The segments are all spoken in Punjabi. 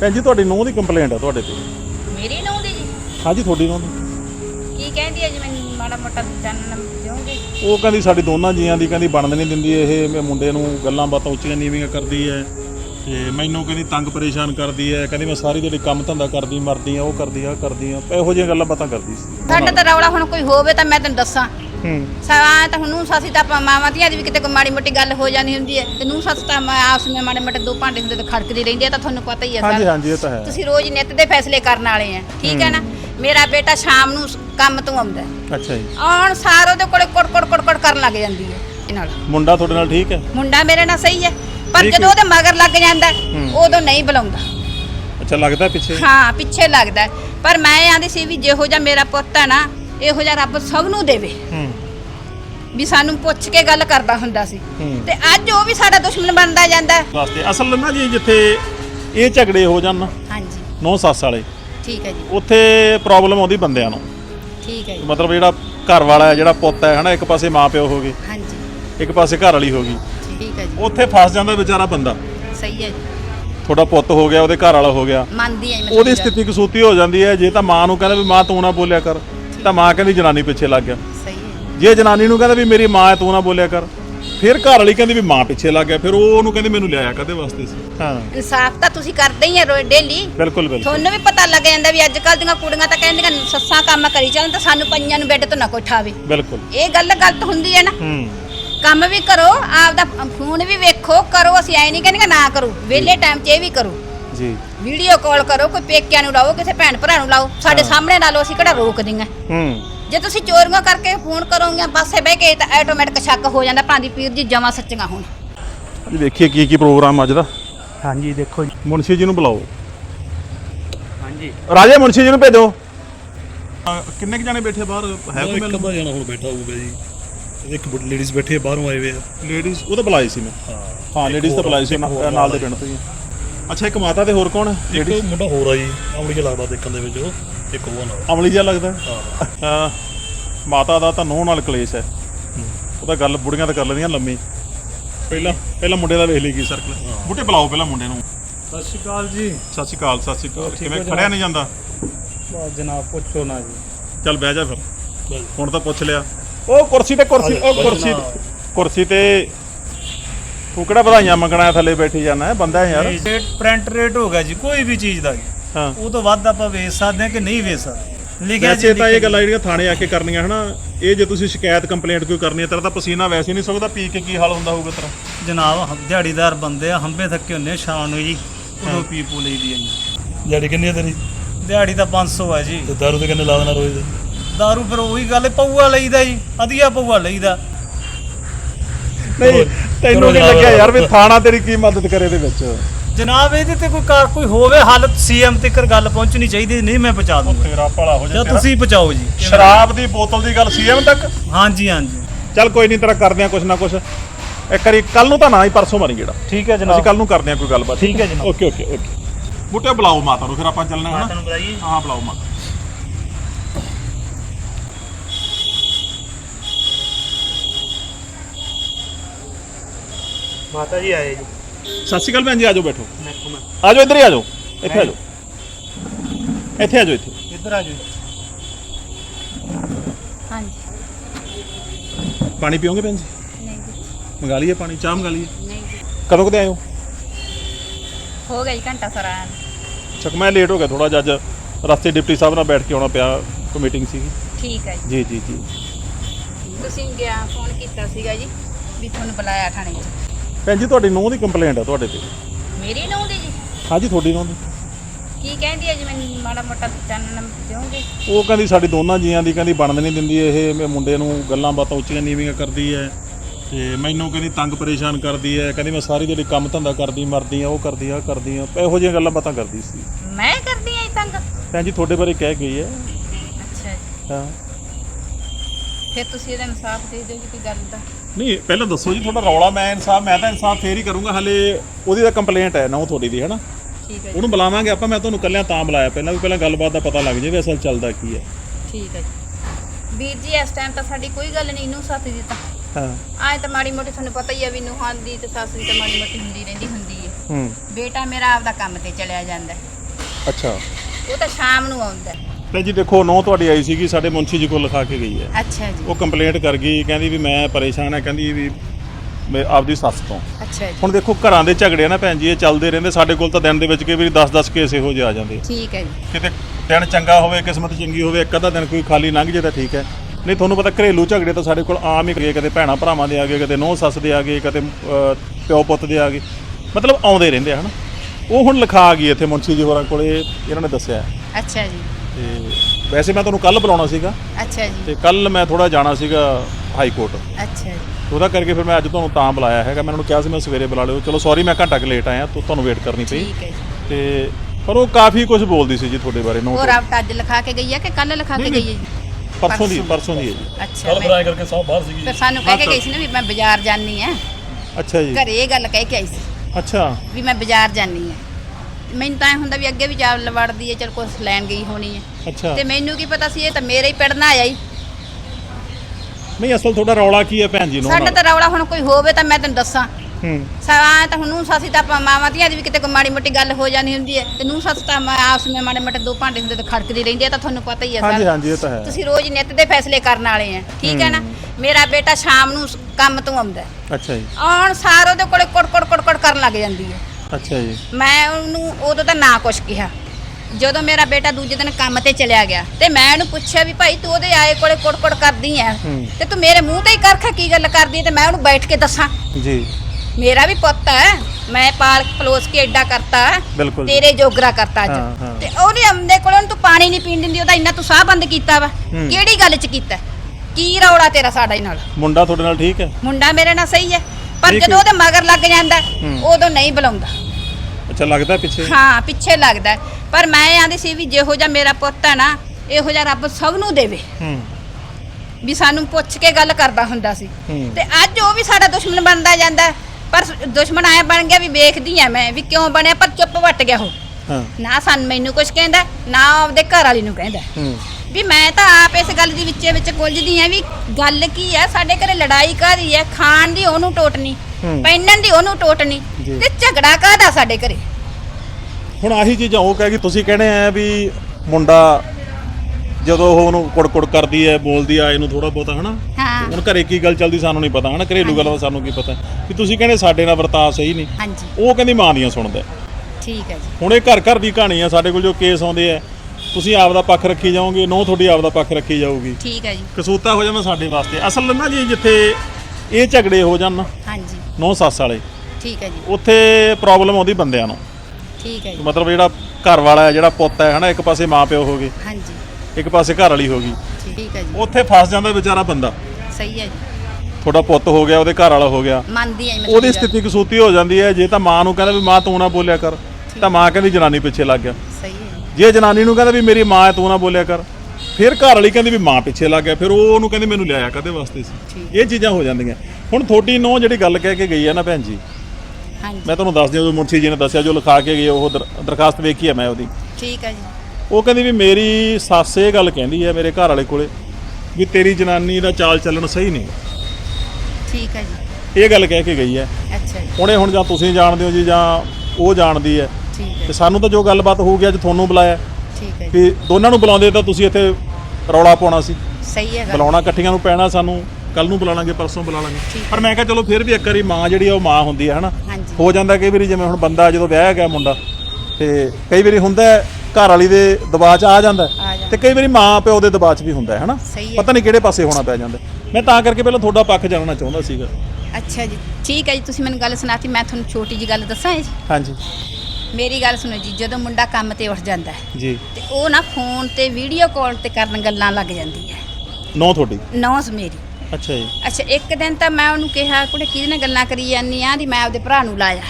ਭੈਣ ਜੀ ਤੁਹਾਡੀ ਨੂੰਹ ਦੀ ਕੰਪਲੇਂਟ ਆ ਤੁਹਾਡੇ ਤੇ। ਮੇਰੀ ਨੂੰਹ ਦੀ ਜੀ? ਹਾਂਜੀ ਤੁਹਾਡੀ ਨੂੰਹ ਦੀ। ਕੀ ਕਹਿੰਦੀ ਹੈ ਜੀ ਮੈਨੂੰ? ਮਾੜਾ ਮੋਟਾ ਚਾਨਣ ਦਿਓਗੇ? ਉਹ ਕਹਿੰਦੀ ਸਾਡੀ ਦੋਨਾਂ ਜੀਆਂ ਦੀ ਕਹਿੰਦੀ ਬਣਦ ਨਹੀਂ ਦਿੰਦੀ ਇਹ ਮੈਂ ਮੁੰਡੇ ਨੂੰ ਗੱਲਾਂ ਬਾਤਾਂ ਉੱਚੀਆਂ ਨੀਵੀਆਂ ਕਰਦੀ ਹੈ। ਤੇ ਮੈਨੂੰ ਕਹਿੰਦੀ ਤੰਗ ਪਰੇਸ਼ਾਨ ਕਰਦੀ ਹੈ ਕਹਿੰਦੀ ਮੈਂ ਸਾਰੀ ਜਿਹੜੀ ਕੰਮ ਧੰਦਾ ਕਰਦੀ ਮਰਦੀ ਆ ਉਹ ਕਰਦੀ ਆ ਕਰਦੀ ਆ ਇਹੋ ਜਿਹੀਆਂ ਗੱਲਾਂ ਬਾਤਾਂ ਕਰਦੀ ਸੀ। ਸਾਡਾ ਤਾਂ ਰੌਲਾ ਹੁਣ ਕੋਈ ਹੋਵੇ ਤਾਂ ਮੈਂ ਤੈਨੂੰ ਦੱਸਾਂ। ਹੂੰ। ਸਵਾ ਤਾਂ ਹੁਣ ਨੂੰ ਸਾਸੀ ਤਾਂ ਆਪਾਂ ਮਾਵਾਂ ਧੀਆਂ ਦੀ ਵੀ ਕਿਤੇ ਕੋਈ ਮਾੜੀ ਮੋਟੀ ਗੱਲ ਹੋ ਜਾਂਦੀ ਹੁੰਦੀ ਹੈ ਤੇ ਨੂੰ ਸੱਸ ਤਾਂ ਮੈਂ ਆਪਸ ਵਿੱਚ ਮਾੜੇ ਮੋਟੇ ਦੋ ਭਾਂਡੇ ਹੁੰਦੇ ਤੇ ਖੜਕਦੀ ਰਹਿੰਦੀ ਹੈ ਤਾਂ ਤੁਹਾਨੂੰ ਪਤਾ ਹੀ ਹੈ ਹਾਂਜੀ ਸਾਰਾ। ਹਾਂਜੀ ਇਹ ਤਾਂ ਹੈ। ਤੁਸੀਂ ਰੋਜ਼ ਨਿੱਤ ਦੇ ਫੈਸਲੇ ਕਰਨ ਵਾਲੇ ਆ ਠੀਕ ਹੈ ਨਾ? ਮੇਰਾ ਬੇਟਾ ਸ਼ਾਮ ਨੂੰ ਕੰਮ ਤੋਂ ਆਉਂਦਾ ਹੈ। ਅੱਛਾ ਜੀ। ਆਉਣ ਸਾਰ ਉਹਦੇ ਕੋਲੇ ਕੁੜ ਕੁੜ ਕੁੜ ਕੁੜ ਕਰਨ ਲੱਗ ਜਾਂਦੀ ਹੈ ਇਹ ਨਾਲ। ਮੁੰਡਾ ਤੁਹਾਡੇ ਨਾਲ ਠੀਕ ਹੈ ਮੁੰਡਾ ਮੇਰੇ ਨਾਲ ਸਹੀ ਹੈ ਪਰ ਜਦੋਂ। ਉਹਦੇ ਮਗਰ ਲੱਗ ਜਾਂਦਾ। ਉਦੋਂ ਨਹੀਂ ਬੁਲਾਉਂਦਾ। ਅੱਛਾ ਲੱਗਦਾ ਪਿੱਛੇ? ਹਾਂ ਪਿੱਛੇ ਲੱਗਦਾ। ਪਰ ਮੈਂ ਆਂਦੀ ਸੀ ਵੀ ਜਿਹੋ ਜਿਹਾ ਮੇਰਾ ਪੁੱਤ ਹੈ ਨਾ ਇਹੋ ਜਿਹਾ ਰੱਬ ਸਭ ਨੂੰ ਦੇਵੇ। ਵੀ ਸਾਨੂੰ ਪੁੱਛ ਕੇ ਗੱਲ ਕਰਦਾ ਹੁੰਦਾ ਸੀ। ਤੇ ਅੱਜ ਉਹ ਵੀ ਸਾਡਾ ਦੁਸ਼ਮਣ ਬਣਦਾ ਜਾਂਦਾ। ਵਾਸਤੇ ਅਸਲ ਨਾ ਜੀ ਜਿੱਥੇ ਇਹ ਝਗੜੇ ਹੋ ਜਾਣ ਹਾਂਜੀ। ਨੌ ਸੱਸ ਵਾਲੇ ਠੀਕ ਹੈ ਜੀ। ਉੱਥੇ ਪ੍ਰੋਬਲਮ ਆਉਂਦੀ ਬੰਦਿਆਂ ਨੂੰ। ਠੀਕ ਹੈ ਜੀ। ਮਤਲਬ ਜਿਹੜਾ ਘਰ ਵਾਲਾ ਹੈ ਜਿਹੜਾ ਪੁੱਤ ਹੈ ਹਨਾ ਇੱਕ ਪਾਸੇ ਮਾਂ ਪਿਓ ਹੋ ਗਏ। ਹਾਂਜੀ। ਇੱਕ ਪਾਸੇ ਘਰ ਵਾਲੀ ਹੋ ਗਈ। ਠੀਕ ਹੈ ਜੀ। ਉੱਥੇ ਫਸ ਜਾਂਦਾ ਵਿਚਾਰਾ ਬੰਦਾ। ਸਹੀ ਹੈ ਜੀ। ਤੁਹਾਡਾ ਪੁੱਤ ਹੋ ਗਿਆ ਉਹਦੇ ਘਰ ਵਾਲਾ ਹੋ ਗਿਆ। ਮੰਨਦੀ ਹਾਂ ਜੀ ਮੈਂ ਉਹਦੀ ਤੁਹਾਡੀ ਸਥਿਤੀ ਕਸੂਤੀ ਹੋ ਜਾਂਦੀ ਹੈ ਜੇ ਤਾਂ ਮਾਂ ਨੂੰ ਕਹਿੰਦਾ ਵੀ ਮਾਂ ਤੂੰ ਨਾ ਬੋਲਿਆ ਕਰ ਤਾਂ ਮਾਂ ਕਹਿੰਦੀ ਜਨਾਨੀ ਪਿੱਛੇ ਲੱਗ ਗਿਆ। ਗੱਲ। ਸਹੀ ਹੈ ਜੇ। ਜਨਾਨੀ ਨੂੰ ਕਹਿੰਦਾ ਵੀ ਮੇਰੀ ਮਾਂ ਹੈ ਤੂੰ ਨਾ ਬੋਲਿਆ ਕਰ ਫਿਰ ਘਰ ਵਾਲੀ ਕਹਿੰਦੀ ਵੀ ਮਾਂ ਪਿੱਛੇ ਲੱਗ ਗਿਆ ਫਿਰ ਉਹ ਉਹਨੂੰ ਕਹਿੰਦੀ ਮੈਨੂੰ ਲਿਆਇਆ ਕਦੇ ਵਾਸਤੇ ਸੀ। ਹਾਂ। ਇਨਸਾਫ ਤਾਂ ਤੁਸੀਂ ਕਰਦੇ ਹੀ ਆ ਡੇਲੀ ਬਿਲਕੁਲ ਬਿਲਕੁਲ। ਤੁਹਾਨੂੰ ਵੀ ਪਤਾ ਲੱਗ ਜਾਂਦਾ ਵੀ ਅੱਜ ਕੱਲ ਦੀਆਂ ਕੁੜੀਆਂ ਤਾਂ ਕਹਿੰਦੀਆਂ ਸੱਸਾਂ ਕੰਮ ਕਰੀ ਚੱਲਣ ਤਾਂ ਸਾਨੂੰ ਪਈਆਂ ਨੂੰ ਬੈੱਡ ਤੋਂ ਨਾ ਕੋਈ ਠਾਵੇ ਬਿਲਕੁਲ। ਇਹ ਗੱਲ ਗਲਤ ਹੁੰਦੀ ਹੈ ਨਾ। ਹੂੰ। ਕੰਮ ਵੀ ਕਰੋ ਆਪਦਾ ਫੋਨ ਵੀ ਵੇਖੋ ਕਰੋ ਅਸੀਂ ਐ ਨਹੀਂ ਕਹਿੰਦੇ ਨਾ ਕਰੋ ਵਿਹਲੇ ਟਾਈਮ 'ਚ ਇਹ ਵੀ ਕਰੋ। ਜੀ। ਵੀਡੀਓ ਕਾਲ ਕਰੋ ਕੋਈ ਪੇਕਿਆਂ ਨੂੰ ਲਾਓ ਕਿਸੇ ਭੈਣ ਭਰਾ ਨੂੰ ਲਾਓ ਸਾਡੇ ਸਾਹਮਣੇ ਲਾ ਲਓ ਅਸੀਂ ਕਿਹੜਾ ਰੋਕਦੀਆਂ ਹੂੰ। ਜੇ ਤੁਸੀਂ ਚੋਰੀਆਂ ਕਰਕੇ ਫੋਨ ਕਰੋਗੇ ਪਾਸੇ ਬਹਿ ਕੇ ਤਾਂ ਆਟੋਮੈਟਿਕ ਸ਼ੱਕ ਹੋ ਜਾਂਦਾ ਭਾਂਦੀ ਪੀਰ ਜੀ ਜਮਾ ਸੱਚੀਆਂ ਹੁਣ। ਅੱਜ ਵੇਖੀਏ ਕੀ ਕੀ ਪ੍ਰੋਗਰਾਮ ਅੱਜ ਦਾ। ਹਾਂਜੀ ਦੇਖੋ ਜੀ। ਮੁਨਸ਼ੀ ਜੀ ਨੂੰ ਬੁਲਾਓ। ਹਾਂਜੀ। ਰਾਜੇ ਮੁਨਸ਼ੀ ਜੀ ਨੂੰ ਭੇਜੋ। ਕਿੰਨੇ ਕ ਜਾਣੇ ਬੈਠੇ ਬਾਹਰ? ਹੈ ਇੱਕ? ਅੱਧਾ ਜਣਾ ਹੁਣ ਬੈਠਾ ਹੋਊਗਾ ਜੀ। ਇੱਕ ਲੇਡੀਜ਼ ਬੈਠੀ ਹੈ ਬਾਹਰੋਂ ਆਏ ਹੋਏ ਆ। ਲੇਡੀਜ਼ ਉਹ ਤਾਂ ਬੁਲਾਈ ਸੀ ਮੈਂ। ਹਾਂ ਹਾਂ ਲੇਡੀਜ਼ ਤਾਂ ਬੁਲਾਈ ਸੀ ਨਾਲ ਨਾਲ ਦੇ ਪਿੰਡ ਤੋਂ ਹੀ ਅੱਛਾ ਇੱਕ ਮਾਤਾ ਤੇ ਹੋਰ ਕੌਣ ਇੱਕ ਮੁੰਡਾ ਹੋਰ ਆ ਜੀ ਆਮਲੀ ਜਿਹਾ ਲੱਗਦਾ ਦੇਖਣ ਦੇ ਵਿੱਚ ਉਹ ਇੱਕ ਉਹ ਨਾਲ। ਅਮਲੀ ਜਿਹਾ ਲੱਗਦਾ? ਹਾਂ। ਹਾਂ ਮਾਤਾ ਦਾ ਤਾਂ ਨੋਹ ਨਾਲ ਕਲੇਸ਼ ਹੈ। ਉਹਦਾ ਗੱਲ ਬੁੜੀਆਂ ਤਾਂ ਕਰ ਲੈਂਦੀਆਂ ਲੰਮੀ। ਪਹਿਲਾਂ ਪਹਿਲਾਂ ਮੁੰਡੇ ਦਾ ਵੇਖ ਲਈ ਕੀ ਸਰਕਲ ਬੁੱਟੇ ਬੁਲਾਓ ਪਹਿਲਾਂ ਮੁੰਡੇ ਨੂੰ। ਸਤਿ ਸ਼੍ਰੀ ਅਕਾਲ ਜੀ। ਸਤਿ ਸ਼੍ਰੀ ਅਕਾਲ ਸਤਿ ਸ਼੍ਰੀ ਅਕਾਲ। ਕਿਵੇਂ? ਖੜਿਆ ਨਹੀਂ ਜਾਂਦਾ? ਬਸ ਜਨਾਬ ਪੁੱਛੋ ਨਾ ਜੀ। ਚੱਲ ਬਹਿ ਜਾ ਫਿਰ। ਹੁਣ ਤਾਂ ਪੁੱਛ ਲਿਆ। ਉਹ ਕੁਰਸੀ ਤੇ ਕੁਰਸੀ ਉਹ ਕੁਰਸੀ। ਕੁਰਸੀ ਤੇ ਤੂੰ ਕਿਹੜਾ ਵਧਾਈਆਂ ਮੰਗਣਾ ਹੈ, ਥੱਲੇ ਬੈਠੀ ਜਾਣਾ ਹੈ ਬੰਦਾ ਹੈ ਯਾਰ। ਰੇਟ ਪ੍ਰਿੰਟ ਰੇਟ ਹੋ ਗਿਆ ਜੀ ਕੋਈ ਵੀ ਚੀਜ਼ ਦਾ ਜੀ। ਹਾਂ। ਉਹ ਤੋਂ ਵੱਧ ਆਪਾਂ ਵੇਚ ਸਕਦੇ ਹਾਂ ਕਿ ਨਹੀਂ ਵੇਚ ਸਕਦੇ। ਲਿਖਿਆ ਵੈਸੇ ਤਾਂ ਇਹ ਗੱਲਾਂ ਜਿਹੜੀਆਂ ਥਾਣੇ ਆ ਕੇ ਕਰਨੀਆਂ ਹਨਾ ਇਹ ਜੇ ਤੁਸੀਂ ਸ਼ਿਕਾਇਤ ਕੰਪਲੇਂਟ ਕੋਈ ਕਰਨੀ ਹੈ ਤੇਰਾ ਤਾਂ ਪਸੀਨਾ ਵੈਸੇ ਨਹੀਂ ਸੁੱਕਦਾ ਪੀ ਕੇ ਕੀ ਹਾਲ ਹੁੰਦਾ ਹੋਊਗਾ ਤੇਰਾ? ਜਨਾਬ ਦਿਹਾੜੀਦਾਰ ਬੰਦੇ ਆ ਹੰਬੇ ਥੱਕੇ ਆ ਸ਼ਾਮ ਨੂੰ ਜੀ ਉਦੋਂ ਪੀ ਪੂ ਲਈਦੀ ਆ ਜੀ। ਜਿਹੜੀ ਕਿੰਨੀ ਆ ਤੇਰੀ? ਦਿਹਾੜੀ ਤਾਂ 500 ਆ ਜੀ। ਤੇ ਦਾਰੂ ਤੇ ਕਿੰਨੇ ਲਾ ਦੇਣਾ ਰੋਜ਼ ਦੇ? ਦਾਰੂ ਫਿਰ ਉਹੀ ਗੱਲ ਪਊਆ ਲਈਦਾ ਜੀ ਅਧੀਆ ਪਊਆ ਲਈਦਾ ਨਹੀਂ ਤੈਨੂੰ ਜਨਾਬ। ਲੱਗਿਆ ਯਾਰ ਵੀ ਥਾਣਾ ਤੇਰੀ ਕੀ ਮਦਦ ਕਰੇ ਇਹਦੇ ਵਿੱਚ ਜਨਾਬ ਇਹਦੇ ਤੇ ਕੋਈ ਕਾਰ ਕੋਈ ਹੋਵੇ ਹਾਲਤ ਸੀਐਮ ਤੱਕ ਗੱਲ ਪਹੁੰਚਣੀ ਚਾਹੀਦੀ ਨਹੀਂ ਮੈਂ ਪਹੁੰਚਾ ਦੂੰਗਾ ਤੇਰਾ ਭਲਾ ਹੋ ਜਾਂ ਤੁਸੀਂ ਪਹੁੰਚਾਓ ਜੀ ਸ਼ਰਾਬ ਦੀ ਬੋਤਲ ਦੀ ਗੱਲ ਸੀਐਮ ਤੱਕ ਹਾਂਜੀ ਹਾਂਜੀ ਚੱਲ ਕੋਈ ਨਹੀਂ ਤੇਰਾ ਕਰਦੇ ਆ ਕੁਛ ਨਾ ਕੁਛ ਇੱਕ ਵਾਰੀ ਕੱਲ ਨੂੰ ਤਾਂ ਨਾ ਹੀ ਪਰਸੋਂ ਮਾਰੀ ਜਿਹੜਾ ਠੀਕ ਹੈ ਅਸੀਂ ਕੱਲ ਨੂੰ ਕਰਦੇ ਆ ਕੋਈ ਗੱਲਬਾਤ ਠੀਕ ਹੈ ਜਨਾਬ। ਓਕੇ ਓਕੇ ਓਕੇ ਬੁੱਟੇ ਬੁਲਾਓ ਮਾਤਾ ਨੂੰ ਫਿਰ ਆਪਾਂ ਚੱਲਣਾ ਹੈ ਨਾ ਤੁਹਾਨੂੰ ਬੁਲਾਈਏ ਹਾਂ ਬੁਲਾਓ ਮਾਤਾ ਮਾਤਾ ਜੀ ਆਏ ਜੀ। ਸਤਿ ਸ਼੍ਰੀ ਅਕਾਲ ਭੈਣ ਜੀ ਆਜੋ ਬੈਠੋ। ਦੇਖੋ ਮੈਂ। ਆਜੋ ਇੱਧਰ ਹੀ ਆਜੋ ਇੱਥੇ ਆਜੋ ਇੱਥੇ ਆਜੋ ਇੱਥੇ। ਇੱਧਰ ਆ ਜਾਓ ਹਾਂਜੀ। ਪਾਣੀ ਪੀਓਗੇ ਭੈਣ ਜੀ? ਨਹੀਂ ਜੀ। ਮੰਗਾ ਲਈਏ ਪਾਣੀ ਚਾਹ ਮੰਗਾ ਲਈਏ? ਨਹੀਂ ਜੀ। ਕਦੋਂ ਕਦੇ ਆਇਓ ਹੋ? ਗਿਆ ਜੀ ਘੰਟਾ ਸਾਰਾ ਆਇਆ ਨੂੰ। ਚੱਕ ਮੈਂ ਲੇਟ ਹੋ ਗਿਆ ਥੋੜਾ ਜਿਹਾ ਅੱਜ ਰਸਤੇ ਡਿਪਟੀ ਸਾਹਿਬ ਨਾਲ ਬੈਠ ਕੇ ਆਉਣਾ ਪਿਆ ਕੋਈ ਮੀਟਿੰਗ ਸੀਗੀ। ਠੀਕ ਹੈ ਜੀ। ਜੀ ਜੀ ਜੀ। ਤੁਸੀਂ ਗਿਆ ਫੋਨ ਕੀਤਾ ਸੀਗਾ ਜੀ ਵੀ ਤੁਹਾਨੂੰ ਬੁਲਾਇਆ ਥਾਣੇ 'ਚ। ਭੈਣ ਜੀ ਤੁਹਾਡੀ ਨੂੰਹ ਦੀ ਕੰਪਲੇਂਟ ਹੈ ਤੁਹਾਡੇ ਤੇ। ਮੇਰੀ ਨੂੰਹ ਦੀ ਜੀ? ਹਾਂਜੀ ਤੁਹਾਡੀ ਨੂੰਹ ਦੀ। ਕੀ ਕਹਿੰਦੀ ਹੈ ਜੀ ਮੈਨੂੰ? ਮਾੜਾ ਮੋਟਾ ਚਾਨਣ ਦਿਓਗੇ? ਉਹ ਕਹਿੰਦੀ ਸਾਡੀ ਦੋਨਾਂ ਜੀਆਂ ਦੀ ਕਹਿੰਦੀ ਬਣਦ ਨਹੀਂ ਦਿੰਦੀ ਇਹ ਮੈਂ ਮੁੰਡੇ ਨੂੰ ਗੱਲਾਂ ਬਾਤਾਂ ਉੱਚੀਆਂ ਨੀਵੀਆਂ ਕਰਦੀ ਹੈ ਤੇ ਮੈਨੂੰ ਕਹਿੰਦੀ ਤੰਗ ਪਰੇਸ਼ਾਨ ਕਰਦੀ ਹੈ ਕਹਿੰਦੀ ਮੈਂ ਸਾਰੀ ਜਿਹੜੀ ਕੰਮ ਧੰਦਾ ਕਰਦੀ ਮਰਦੀ ਆ ਉਹ ਕਰਦੀ ਆ ਕਰਦੀ ਆ। ਇਹੋ ਜਿਹੀਆਂ ਗੱਲਾਂ ਬਾਤਾਂ ਕਰਦੀ ਸੀ। ਮੈਂ ਕਰਦੀ ਆਂ ਤੰਗ? ਭੈਣ ਜੀ ਤੁਹਾਡੇ ਬਾਰੇ ਕਹਿ ਗਈ ਹੈ ਅੱਛਾ ਜੀ। ਹਾਂ। ਫਿਰ ਤੁਸੀਂ ਇਹਦਾ ਇਨਸਾਫ ਦੇ ਦਿਓ ਜੀ ਕੋਈ ਗੱਲ ਦਾ। ਨਹੀਂ ਪਹਿਲਾਂ ਦੱਸੋ ਜੀ ਤੁਹਾਡਾ ਰੌਲਾ ਮੈਂ ਇਨਸਾਫ ਮੈਂ ਤਾਂ ਇਨਸਾਫ ਫੇਰ ਹੀ ਕਰੂੰਗਾ ਹਲੇ ਉਹਦੀ ਤਾਂ ਕੰਪਲੇਂਟ ਹੈ ਨਾ ਉਹ ਤੁਹਾਡੀ ਦੀ ਹੈ ਨਾ ਠੀਕ ਹੈ ਜੀ। ਉਹਨੂੰ ਬੁਲਾਵਾਂਗੇ ਆਪਾਂ ਮੈਂ ਤੁਹਾਨੂੰ ਕੱਲਿਆਂ ਤਾਂ ਬੁਲਾਇਆ ਪਹਿਲਾਂ ਵੀ ਪਹਿਲਾਂ ਗੱਲਬਾਤ ਦਾ ਪਤਾ ਲੱਗ ਜਾਵੇ ਅਸਲ ਚੱਲਦਾ ਕੀ ਹੈ। ਠੀਕ ਹੈ ਜੀ। ਵੀਰ ਜੀ ਇਸ ਟਾਈਮ ਤਾਂ ਸਾਡੀ ਕੋਈ ਗੱਲ ਨਹੀਂ ਨੂੰ ਸਾਥ ਦੀ ਤਾਂ। ਹਾਂ। ਆਏ ਤਾਂ ਮਾੜੀ ਮੋਟੀ ਤੁਹਾਨੂੰ ਪਤਾ ਹੀ ਆ ਵੀ ਨੂੰਹਾਂ ਦੀ ਤੇ ਸੱਸ ਦੀ ਤਾਂ ਮਾੜੀ ਮੋਟੀ ਹੁੰਦੀ ਰਹਿੰਦੀ ਹੁੰਦੀ ਹੈ। ਹੂੰ। ਬੇਟਾ ਮੇਰਾ ਆਪਦਾ ਕੰਮ ਤੇ ਚਲਿਆ ਜਾਂਦਾ ਹੈ। ਅੱਛਾ। ਉਹ ਤਾਂ ਸ਼ਾਮ ਨੂੰ ਆਉਂਦਾ ਹੈ। ਭੈਣ ਜੀ ਦੇਖੋ ਨੌ ਤੁਹਾਡੀ ਆਈ ਸੀਗੀ ਸਾਡੇ ਮੁੰਸ਼ੀ ਜੀ ਕੋਲ ਲਿਖਾ ਕੇ ਗਈ ਹੈ। ਅੱਛਾ ਜੀ। ਉਹ ਕੰਪਲੇਂਟ ਕਰ ਗਈ ਕਹਿੰਦੀ ਵੀ ਮੈਂ ਪਰੇਸ਼ਾਨ ਹੈ ਕਹਿੰਦੀ ਵੀ ਮੈਂ ਆਪਦੀ ਸੱਸ ਤੋਂ। ਅੱਛਾ ਜੀ। ਹੁਣ ਦੇਖੋ ਘਰਾਂ ਦੇ ਝਗੜੇ ਆ ਨਾ ਭੈਣ ਜੀ ਇਹ ਚੱਲਦੇ ਰਹਿੰਦੇ ਸਾਡੇ ਕੋਲ ਤਾਂ ਦਿਨ ਦੇ ਵਿੱਚ ਕਈ ਵਾਰੀ 10-10 ਕੇਸ ਇਹੋ ਜਿਹੇ ਆ ਜਾਂਦੇ। ਠੀਕ ਹੈ ਜੀ। ਕਿਤੇ ਦਿਨ ਚੰਗਾ ਹੋਵੇ ਕਿਸਮਤ ਚੰਗੀ ਹੋਵੇ ਇੱਕ ਅੱਧਾ ਦਿਨ ਕੋਈ ਖਾਲੀ ਲੰਘ ਜੇ ਤਾਂ ਠੀਕ ਹੈ। ਨਹੀਂ ਤੁਹਾਨੂੰ ਪਤਾ ਘਰੇਲੂ ਝਗੜੇ ਤਾਂ ਸਾਡੇ ਕੋਲ ਆਮ ਹੀ ਗਏ ਕਦੇ ਭੈਣਾਂ ਭਰਾਵਾਂ ਦੇ ਆ ਗਏ ਕਦੇ ਨੌ ਸੱਸ ਦੇ ਆ ਗਏ ਕਦੇ ਅਹ, ਪਿਓ ਪੁੱਤ ਦੇ ਆ ਗਏ। ਮਤਲਬ ਆਉਂਦੇ ਰਹਿੰਦੇ ਆ ਹਨਾ। ਉਹ ਹੁਣ ਲਿਖਾ ਗਈ ਇੱਥੇ ਮੁੰਸ਼ੀ ਜੀ ਹੋਰਾਂ ਕੋਲੇ ਇਹਨਾਂ ਨੇ ਦੱਸਿਆ। ਅੱਛਾ ਜੀ। ਤੇ ਵੈਸੇ ਮੈਂ ਤੁਹਾਨੂੰ ਕੱਲ ਬੁਲਾਉਣਾ ਸੀਗਾ ਅੱਛਾ ਜੀ। ਤੇ ਕੱਲ ਮੈਂ ਥੋੜਾ ਜਾਣਾ ਸੀਗਾ ਹਾਈ ਕੋਰਟ। ਅੱਛਾ ਜੀ। ਉਹਦਾ ਕਰਕੇ ਫਿਰ ਮੈਂ ਅੱਜ ਤੁਹਾਨੂੰ ਤਾਂ ਬੁਲਾਇਆ ਹੈਗਾ। ਮੈਂ ਉਹਨਾਂ ਨੂੰ ਕਿਹਾ ਸੀ ਮੈਂ ਸਵੇਰੇ ਬੁਲਾ ਲਿਓ। ਚਲੋ ਸੌਰੀ ਮੈਂ ਘੰਟਾ ਕੁ ਲੇਟ ਆਇਆ। ਤੋ ਤੁਹਾਨੂੰ ਵੇਟ ਕਰਨੀ ਪਈ। ਠੀਕ ਹੈ ਜੀ। ਤੇ ਪਰ ਉਹ ਕਾਫੀ ਕੁਝ ਬੋਲਦੀ ਸੀ ਜੀ ਤੁਹਾਡੇ ਬਾਰੇ ਨੋ ਹੋਰ ਆਪ ਅੱਜ ਲਿਖਾ ਕੇ ਗਈ ਹੈ ਕਿ ਕੱਲ ਲਿਖਾ ਕੇ ਨਹੀਂ, ਗਈ ਹੈ ਜੀ? ਪਰਸੋਂ ਦੀ ਪਰਸੋਂ। ਦੀ ਹੈ ਜੀ। ਅੱਛਾ ਕੱਲ ਮੈਂ ਫਰਾਈ ਕਰਕੇ ਸਭ ਬਾਹਰ ਸੀਗੀ ਫਿਰ ਸਾਨੂੰ ਕਹਿ ਕੇ ਗਈ ਸੀ ਨਾ ਵੀ ਮੈਂ ਬਾਜ਼ਾਰ ਜਾਣੀ ਆ ਅੱਛਾ ਜੀ। ਘਰੇ ਇਹ ਗੱਲ ਕਹਿ ਕੇ ਆਈ ਸੀ ਅੱਛਾ। ਵੀ ਮੈਂ ਬਾਜ਼ਾਰ ਜਾਣੀ ਆ ਮੈਨੂੰ ਤਾਂ ਐ ਹੁੰਦਾ ਵੀ ਅੱਗੇ ਵੀ ਚਾਵਲ ਵੜਦੀ ਹੈ ਚਲ ਕੁਛ ਲੈਣ ਗਈ ਹੋਣੀ ਹੈ। ਅੱਛਾ। ਤੇ ਮੈਨੂੰ ਕੀ ਪਤਾ ਸੀ ਇਹ ਤਾਂ ਮੇਰੇ ਹੀ ਪੜਨਾ ਆਇਆ ਹੀ। ਨਹੀਂ ਅਸਲ ਤੁਹਾਡਾ ਰੌਲਾ ਕੀ ਹੈ ਭੈਣ ਜੀ ਨੂੰ ਸਾਡਾ ਤਾਂ ਰੌਲਾ ਹੁਣ ਕੋਈ ਹੋਵੇ ਤਾਂ ਮੈਂ ਤੈਨੂੰ ਦੱਸਾਂ। ਹੂੰ। ਸਵਾ ਤਾਂ ਹੁਣ ਨੂੰ ਸਾਸੀ ਤਾਂ ਆਪਾਂ ਮਾਵਾਂ ਧੀਆਂ ਦੀ ਵੀ ਕਿਤੇ ਕੋਈ ਮਾੜੀ ਮੋਟੀ ਗੱਲ ਹੋ ਜਾਣੀ ਹੁੰਦੀ ਹੈ। ਤੇ ਨੂੰ ਸੱਸ ਤਾਂ ਮੈਂ ਆਪਸ ਵਿੱਚ ਮਾੜੇ ਮੋਟੇ ਦੋ ਭਾਂਡੇ ਹੁੰਦੇ ਤੇ ਖੜਕਦੀ ਰਹਿੰਦੀ ਹੈ ਤਾਂ ਤੁਹਾਨੂੰ ਪਤਾ ਹੀ ਹੈ ਹਾਂਜੀ ਸਾਰਾ। ਹਾਂਜੀ ਇਹ ਤਾਂ ਹੈ। ਤੁਸੀਂ ਰੋਜ਼ ਨਿੱਤ ਦੇ ਫੈਸਲੇ ਕਰਨ ਵਾਲੇ ਆ ਠੀਕ ਹੈ ਨਾ? ਮੇਰਾ ਬੇਟਾ ਸ਼ਾਮ ਨੂੰ ਸ- ਕੰਮ ਤੋਂ ਆਉਂਦਾ ਹੈ। ਅੱਛਾ ਜੀ। ਆਉਣ ਸਾਰ ਉਹਦੇ ਕੋਲੇ ਕੁੜ ਕੁੜ ਕੁੜ ਕੁੜ ਕਰਨ ਲੱਗ ਜਾਂਦੀ ਹੈ। ਅੱਛਾ ਜੀ। ਮੈਂ ਉਹਨੂੰ ਉਦੋਂ ਤਾਂ ਨਾ ਕੁਛ ਕਿਹਾ। ਜਦੋਂ ਮੇਰਾ ਬੇਟਾ ਦੂਜੇ ਦਿਨ ਕੰਮ ਤੇ ਚਲਿਆ ਗਿਆ ਤੇ ਮੈਂ ਉਹਨੂੰ ਪੁੱਛਿਆ ਵੀ ਭਾਈ ਤੂੰ ਉਹਦੇ ਆਏ ਕੋਲੇ ਕੁੜ ਕੁੜ ਕਰਦੀ ਐ। ਤੇ ਤੂੰ ਮੇਰੇ ਮੂੰਹ ਤੇ ਹੀ ਕਰਖਾ ਕੀ ਗੱਲ ਕਰਦੀ ਐ ਤੇ ਮੈਂ ਉਹਨੂੰ ਬੈਠ ਕੇ ਦੱਸਾਂ। ਜੀ। ਮੇਰਾ ਵੀ ਪੁੱਤ ਹੈ ਮੈਂ ਪਾਲ ਪਲੋਸ ਕੇ ਐਡਾ ਕਰਤਾ। ਬਿਲਕੁਲ। ਤੇਰੇ ਜੋਗਰਾ ਕਰਤਾ ਹਾਂ। ਤੇ ਉਹਦੇ ਆਉਂਦੇ ਕੋਲ ਉਹਨੂੰ ਤੂੰ ਪਾਣੀ ਨਹੀਂ ਪੀਣ ਦਿੰਦੀ ਉਹਦਾ ਇੰਨਾ ਤੂੰ ਸਾਹ ਬੰਦ ਕੀਤਾ ਵਾ। ਹੂੰ। ਕਿਹੜੀ ਗੱਲ 'ਚ ਕੀਤਾ? ਕੀ ਰੌਲਾ ਤੇਰਾ ਸਾਡਾ ਹੀ ਨਾਲ? ਮੁੰਡਾ ਤੁਹਾਡੇ ਨਾਲ ਠੀਕ ਹੈ ਮੁੰਡਾ ਮੇਰੇ ਨਾਲ ਸਹੀ ਹੈ ਪਰ। ਜਦੋਂ ਉਹਦੇ ਮਗਰ ਲੱਗ ਜਾਂਦਾ। ਉਦੋਂ ਨਹੀਂ ਬੁਲਾਉਂਦਾ ਅੱਛਾ ਲੱਗਦਾ ਪਿੱਛੇ ਹਾਂ ਪਿੱਛੇ ਲੱਗਦਾ। ਪਰ ਮੈਂ ਆਂਦੀ ਸੀ ਵੀ ਜਿਹੋ ਜਿਹਾ ਮੇਰਾ ਪੁੱਤ ਹੈ ਨਾ ਇਹੋ ਜਿਹਾ ਰੱਬ ਸਭ ਨੂੰ ਦੇਵੇ ਹੂੰ ਵੀ ਸਾਨੂੰ ਪੁੱਛ ਕੇ ਗੱਲ ਕਰਦਾ ਹੁੰਦਾ ਸੀ। ਤੇ ਅੱਜ ਉਹ ਵੀ ਸਾਡਾ ਦੁਸ਼ਮਣ ਬਣਦਾ ਜਾਂਦਾ। ਪਰ ਦੁਸ਼ਮਣ ਆਇਆ ਬਣ ਗਿਆ ਵੀ ਵੇਖਦੀ ਆ ਮੈਂ ਵੀ ਕਿਉਂ ਬਣਿਆ ਪਰ ਚੁੱਪ ਵੱਟ ਗਿਆ ਉਹ ਹਾਂ ਨਾ ਸਾਨੂੰ ਮੈਨੂੰ ਕੁਝ ਕਹਿੰਦਾ ਨਾ ਆਪਦੇ ਘਰ ਵਾਲੀ ਨੂੰ ਕਹਿੰਦਾ ਹੂੰ ਵੀ ਮੈਂ ਤਾਂ ਆਪ ਇਸ ਗੱਲ ਦੀ ਵਿੱਚੇ ਵਿੱਚ ਕੁਲਝਦੀ ਆ ਵੀ ਗੱਲ ਕੀ ਹੈ ਸਾਡੇ ਘਰੇ ਲੜਾਈ ਕਾਹਦੀ ਹੈ ਖਾਣ ਦੀ ਉਹਨੂੰ ਟੋਟਣੀ ਹੂੰ। ਪਹਿਨਣ ਦੀ ਉਹਨੂੰ ਟੋਟਣੀ ਜੀ। ਤੇ ਝਗੜਾ ਕਾਹਦਾ ਸਾਡੇ ਘਰੇ? ਹੁਣ ਆਹੀ ਚੀਜ਼ਾਂ ਉਹ ਕਹਿ ਗਈ ਤੁਸੀਂ ਕਹਿੰਦੇ ਆ ਵੀ ਮੁੰਡਾ ਜਦੋਂ ਉਹ ਉਹਨੂੰ ਕੁੜ-ਕੁੜ ਕਰਦੀ ਹੈ ਬੋਲਦੀ ਆ ਇਹਨੂੰ ਥੋੜਾ ਬਹੁਤਾ ਹਨਾ? ਹਾਂ। ਹੁਣ ਘਰੇ ਕੀ ਗੱਲ ਚੱਲਦੀ ਸਾਨੂੰ ਨਹੀਂ ਪਤਾ ਹਨਾ? ਘਰੇਲੂ ਗੱਲ ਦਾ ਸਾਨੂੰ ਕੀ ਪਤਾ? ਵੀ ਤੁਸੀਂ ਕਹਿੰਦੇ ਸਾਡੇ ਨਾਲ ਵਰਤਾਅ ਸਹੀ ਨਹੀਂ। ਹਾਂਜੀ। ਉਹ ਕਹਿੰਦੀ ਮਾਂ ਦੀਆਂ ਸੁਣਦਾ। ਠੀਕ ਹੈ ਜੀ। ਹੁਣ ਇਹ ਘਰ ਘਰ ਦੀ ਕਹਾਣੀ ਆ ਸਾਡੇ ਕੋਲ ਜੋ ਕੇਸ ਆਉਂਦੇ ਆ ਤੁਸੀਂ ਆਪ ਦਾ ਪੱਖ ਰੱਖੀ ਜਾਓਗੇ ਨੋ ਤੁਹਾਡੀ ਆਪ ਦਾ ਪੱਖ ਰੱਖੀ ਜਾਊਗੀ। ਠੀਕ ਹੈ ਜੀ। ਕਸੂਤਾ ਹੋ ਜਾਂਦਾ ਸਾਡੇ ਵਾਸਤੇ। ਅਸਲ ਨਾ ਜੀ ਜਿੱਥੇ ਇਹ ਝਗੜੇ ਹੋ ਜਾਣ ਨਾ ਹਾਂਜੀ। ਨੌ ਸੱਸ ਵਾਲੇ ਠੀਕ ਹੈ ਜੀ। ਉੱਥੇ ਪ੍ਰੋਬਲਮ ਆਉਂਦੀ ਬੰਦਿਆਂ ਨੂੰ। ਠੀਕ ਹੈ ਜੀ। ਮਤਲਬ ਜਿਹੜਾ ਘਰ ਵਾਲਾ ਹੈ ਜਿਹੜਾ ਪੁੱਤ ਹੈ ਹਨਾ ਇੱਕ ਪਾਸੇ ਮਾਂ ਪਿਓ ਹੋ ਗਏ ਹਾਂਜੀ। ਇੱਕ ਪਾਸੇ ਘਰ ਵਾਲੀ ਹੋ ਗਈ। ਠੀਕ ਹੈ ਜੀ। ਉੱਥੇ ਫਸ ਜਾਂਦਾ ਵਿਚਾਰਾ ਬੰਦਾ। ਸਹੀ ਹੈ ਜੀ। ਤੁਹਾਡਾ ਪੁੱਤ ਹੋ ਗਿਆ ਉਹਦੇ ਘਰ ਵਾਲਾ ਹੋ ਗਿਆ। ਮੰਨਦੀ ਹਾਂ ਜੀ ਮੈਂ ਉਹਦੀ। ਸਥਿਤੀ ਕਸੂਤੀ ਹੋ ਜਾਂਦੀ ਹੈ ਜੇ ਤਾਂ ਮਾਂ ਨੂੰ ਕਹਿੰਦਾ ਵੀ ਮਾਂ ਤੂੰ ਨਾ ਬੋਲਿਆ ਕਰ ਤਾਂ ਮਾਂ ਕਹਿੰਦੀ ਜਨਾਨੀ ਪਿੱਛੇ ਲੱਗ ਗਿਆ। ਜੀ। ਜਨਾਨੀ ਨੂੰ ਕਹਿੰਦਾ ਵੀ ਮੇਰੀ ਮਾਂ ਹੈ ਤੂੰ ਨਾ ਬੋਲਿਆ ਕਰ। ਫਿਰ ਘਰ ਵਾਲੀ ਕਹਿੰਦੀ ਵੀ ਮਾਂ ਪਿੱਛੇ ਲੱਗ ਗਿਆ ਫਿਰ ਉਹ ਉਹਨੂੰ ਕਹਿੰਦੀ ਮੈਨੂੰ ਲਿਆਇਆ ਕਦੇ ਵਾਸਤੇ ਸੀ। ਇਹ ਚੀਜ਼ਾਂ ਹੋ ਜਾਂਦੀਆਂ। ਹੁਣ ਤੁਹਾਡੀ ਨੋ ਜਿਹੜੀ ਗੱਲ ਕਹਿ ਕੇ ਗਈ ਹੈ ਨਾ ਭੈਣ ਜੀ ਹਾਂਜੀ। ਮੈਂ ਤੁਹਾਨੂੰ ਦੱਸ ਦਿਆਂ ਜੋ ਮੁਨਸ਼ੀ ਜੀ ਨੇ ਦੱਸਿਆ ਜੋ ਲਿਖਾ ਕੇ ਗਈ ਉਹ ਦਰ- ਦਰਖਾਸਤ ਵੇਖੀ ਹੈ ਮੈਂ ਉਹਦੀ। ਠੀਕ ਹੈ ਜੀ। ਉਹ ਕਹਿੰਦੀ ਵੀ ਮੇਰੀ ਸੱਸ ਇਹ ਗੱਲ ਕਹਿੰਦੀ ਹੈ ਮੇਰੇ ਘਰ ਵਾਲੇ ਕੋਲੇ ਵੀ ਤੇਰੀ ਜਨਾਨੀ ਦਾ ਚਾਲ ਚੱਲਣ ਸਹੀ ਨਹੀਂ। ਠੀਕ ਹੈ ਜੀ। ਇਹ ਗੱਲ ਕਹਿ ਕੇ ਗਈ ਹੈ। ਅੱਛਾ ਜੀ। ਉਹਨੇ ਹੁਣ ਜਾਂ ਤੁਸੀਂ ਜਾਣਦੇ ਹੋ ਜੀ ਜਾਂ ਉਹ ਜਾਣਦੀ ਹੈ। ਠੀਕ ਤੇ ਹੈ ਸਾਨੂੰ ਤਾਂ ਜੋ ਗੱਲਬਾਤ ਹੋ ਗਈ ਅੱਜ ਤੁਹਾਨੂੰ ਬੁਲਾਇਆ। ਠੀਕ ਹੈ ਜੀ। ਵੀ ਦੋਨਾਂ ਨੂੰ ਬੁਲਾਉਂਦੇ ਤਾਂ ਤੁਸੀਂ ਇੱਥੇ ਰੌਲਾ ਪਾਉਣਾ ਸੀ। ਸਹੀ ਹੈ ਗੱਲ ਬੁਲਾਉਣਾ ਇਕੱਠੀਆਂ ਨੂੰ ਪੈਣਾ ਸਾਨੂੰ ਕੱਲ ਨੂੰ ਬੁਲਾ ਲਾਂਗੇ ਪਰਸੋਂ ਬੁਲਾ ਲਾਂਗੇ। ਪਰ ਮੈਂ ਕਿਹਾ ਚਲੋ ਫਿਰ ਵੀ ਇੱਕ ਵਾਰੀ ਮਾਂ ਜਿਹੜੀ ਆ ਉਹ ਮਾਂ ਹੁੰਦੀ ਹੈ ਹਨਾ? ਹੋ ਜਾਂਦਾ ਕਈ ਵਾਰੀ ਜਿਵੇਂ ਹੁਣ ਬੰਦਾ ਜਦੋਂ ਵਿਆਹਿਆ ਗਿਆ ਮੁੰਡਾ ਤੇ ਕਈ ਵਾਰੀ ਹੁੰਦਾ ਘਰ ਵਾਲੀ ਦੇ ਦਬਾਅ 'ਚ ਆ ਜਾਂਦਾ। ਤੇ ਕਈ ਵਾਰੀ ਮਾਂ ਪਿਓ ਦੇ ਦਬਾਅ 'ਚ ਵੀ ਹੁੰਦਾ ਹੈ ਹਨਾ। ਪਤਾ ਨਹੀਂ ਕਿਹੜੇ ਪਾਸੇ ਹੋਣਾ ਪੈ ਜਾਂਦਾ ਮੈਂ ਤਾਂ ਕਰਕੇ ਪਹਿਲਾਂ ਤੁਹਾਡਾ ਪੱਖ ਜਾਣਨਾ ਚਾਹੁੰਦਾ ਸੀਗਾ। ਅੱਛਾ ਜੀ। ਠੀਕ ਹੈ ਜੀ ਤੁਸੀਂ ਮੈਨੂੰ ਗੱਲ ਸੁਣਾਤੀ ਮੈਂ ਤੁਹਾਨੂੰ ਛੋਟੀ ਜੀ ਗੱਲ ਦੱਸਾਂ ਜੀ? ਹਾਂਜੀ। ਮੇਰੀ ਗੱਲ ਸੁਣੋ ਜੀ ਜਦੋਂ ਮੁੰਡਾ ਕੰਮ ਤੇ ਉੱਠ ਜਾਂਦਾ ਹੈ ਜੀ। ਤੇ ਉਹ ਨਾ ਫੋਨ ਤੇ ਵੀਡੀਓ ਕਾਲ ਤੇ ਕਰਨ ਗੱਲਾਂ ਲੱਗ ਜਾਂਦੀ ਹੈ। ਨੌ ਤੁਹਾਡੀ? ਨੌਸ ਮੇਰੀ। ਅੱਛਾ ਜੀ। ਅੱਛਾ ਇੱਕ ਦਿਨ ਤਾਂ ਮੈਂ ਉਹਨੂੰ ਕਿਹਾ ਕੁੜੇ ਕਿਹਦੇ ਨਾਲ ਗੱਲਾਂ ਕਰੀ ਜਾਂਦੀ ਆ? ਦੀ ਮੈਂ ਆਪਦੇ ਭਰਾ ਨੂੰ ਲਾਇਆ।